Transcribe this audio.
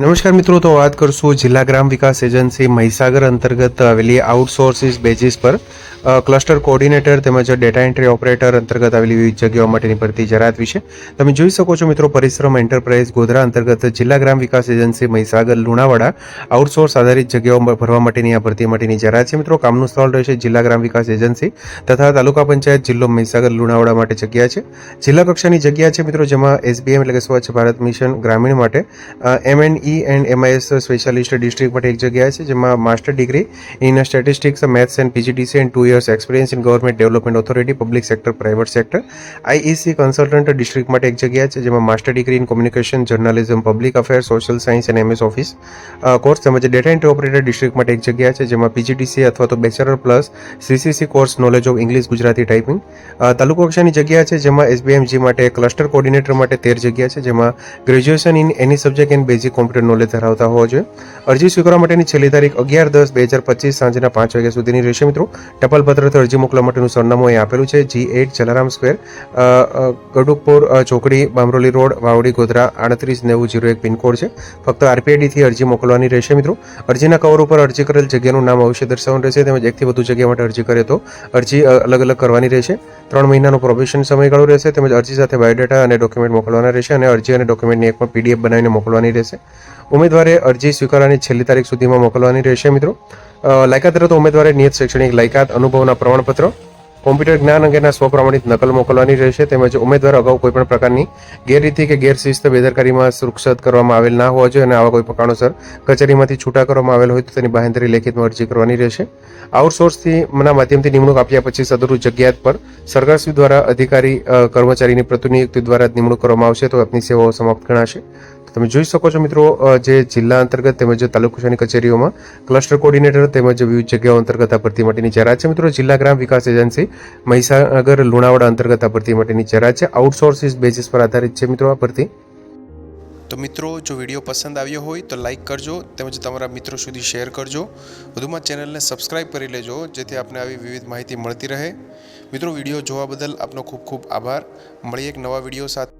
નમસ્કાર મિત્રો, તો વાત કરશું જિલ્લા ગ્રામ વિકાસ એજન્સી મહીસાગર અંતર્ગત આવેલી આઉટસોર્સિસ બેઝિસ પર. ક્લસ્ટર કોઓર્ડિનેટર તેમજ ડેટા એન્ટ્રી ઓપરેટર અંતર્ગત આવેલી વિવિધ જગ્યાઓ માટેની ભરતી જરાત વિશે. તમે જોઈ શકો છો મિત્રો, પરિશ્રમ એન્ટરપ્રાઇઝ ગોધરા અંતર્ગત જિલ્લા ગ્રામ વિકાસ એજન્સી મહીસાગર, લુણાવાડા આઉટસોર્સ આધારિત જગ્યાઓ ભરવા માટેની આ ભરતી માટેની જરાત છે મિત્રો. કામનું સ્થળ રહેશે જિલ્લા ગ્રામ વિકાસ એજન્સી તથા તાલુકા પંચાયત જિલ્લો મહીસાગર, લુણાવાડા માટે જગ્યા છે. જિલ્લા કક્ષાની જગ્યા છે મિત્રો, જેમાં એસબીએમ એટલે કે સ્વચ્છ ભારત મિશન ગ્રામીણ માટે M N E and MIS specialist district માટે એક જગ્યા છે, જેમાં master degree in statistics maths and PGDC and two years experience in government development authority public sector private sector IEC consultant district માટે એક જગ્યા છે, જેમાં master degree in communication journalism public affair social science and MS office course તેમજ data entry operator district માટે એક જગ્યા છે, જેમાં પીજીડીસી અથવા તો bachelor plus CCC course knowledge of English Gujarati typing taluka કક્ષાની જગ્યા છે, જેમાં એસબીએમજી માટે ક્લસ્ટર કોર્ડિનેટર માટે તેર જગ્યા છે, જેમાં graduation in any subject and basic computer knowledge ધરાવતા હોવા જોઈએ. અરજી સ્વીકારવા માટેની છેલ્લી તારીખ અગિયાર દસ બે હજાર પચીસ સાંજના પાંચ વાગ્યા સુધીની રહેશે મિત્રો. ટપાલ પત્રથી અરજી મોકલવા માટેનું સરનામું અહીં આપેલું છે. G at Jalaram square Gadukpur ચોકડી, બામરોલી રોડ, વાવડી, ગોધરા, આડત્રીસ નેવું જીરો એક પિનકોડ છે. ફક્ત આરપીઆઈડીથી અરજી મોકલવાની રહેશે મિત્રો. અરજીના કવર ઉપર અરજી કરેલ જગ્યાનું નામ અવશ્ય દર્શાવવાનું રહેશે, તેમજ એકથી વધુ જગ્યા માટે અરજી કરે તો અરજી અલગ અલગ કરવાની રહેશે. ત્રણ મહિનાનો પ્રોબેશન સમયગાળો રહેશે તેમજ અરજી સાથે બાયોડેટા અને ડોક્યુમેન્ટ મોકલવાના રહેશે અને અરજી અને ડોક્યુમેન્ટની એક પણ પીડીએફ બનાવીને મોકલવાની રહેશે. ઉમેદવારે અરજી સ્વીકારવાની છેલ્લી તારીખ સુધીમાં મોકલવાની રહેશે મિત્રો. લાયકાત રહેતો ઉમેદવારે નિયત શૈક્ષણિક લાયકાત, અનુભવના પ્રમાણપત્ર કોમ્પ્યુટર જ્ઞાન અંગેના સ્વપ્રમાણિત નકલ મોકલવાની રહેશે તેમજ ઉમેદવાર અગાઉ કોઈપણ પ્રકારની ગેરરીતિ કે ગેરશિસ્ત બેદરકારીમાં સુરક્ષિત કરવામાં આવેલ ના હોવા જોઈએ અને આવા કોઈ પ્રકારણોસર કારણોસર કચેરીમાંથી છૂટા કરવામાં આવેલ હોય તો તેની બાહેંધરી લેખિતમાં અરજી કરવાની રહેશે. આઉટસોર્સથી મના માધ્યમથી નિમણૂક આપ્યા પછી સદરુ જગ્યાત પર સરકારશ્રી દ્વારા અધિકારી કર્મચારીની પ્રતિનિયુક્તિ દ્વારા નિમણૂક કરવામાં આવશે તો આપની સેવાઓ સમાપ્ત ગણાશે. તમે જોઈ શકો છો મિત્રો જે જિલ્લા અંતર્ગત તેમજ તાલુકાની કચેરીઓમાં ક્લસ્ટર કોર્ડિનેટર તેમજ વિવિધ જગ્યાઓ અંતર્ગત આ ભરતી માટેની જાહેરાત છે. મિત્રો, જિલ્લા ગ્રામ વિકાસ એજન્સી મહીસાગર લુણાવાડા અંતર્ગત આ ભરતી માટેની જાહેરાત છે. આઉટસોર્સિસ બેઝિસ પર આધારિત છે મિત્રો આ ભરતી. તો મિત્રો, જો વીડિયો પસંદ આવ્યો હોય તો લાઇક કરજો તેમજ તમારા મિત્રો સુધી શેર કરજો. વધુમાં ચેનલને સબસ્ક્રાઇબ કરી લેજો, જેથી આપને આવી વિવિધ માહિતી મળતી રહે. મિત્રો, વીડિયો જોવા બદલ આપનો ખૂબ ખૂબ આભાર. મળીએ એક નવા વીડિયો સાથે.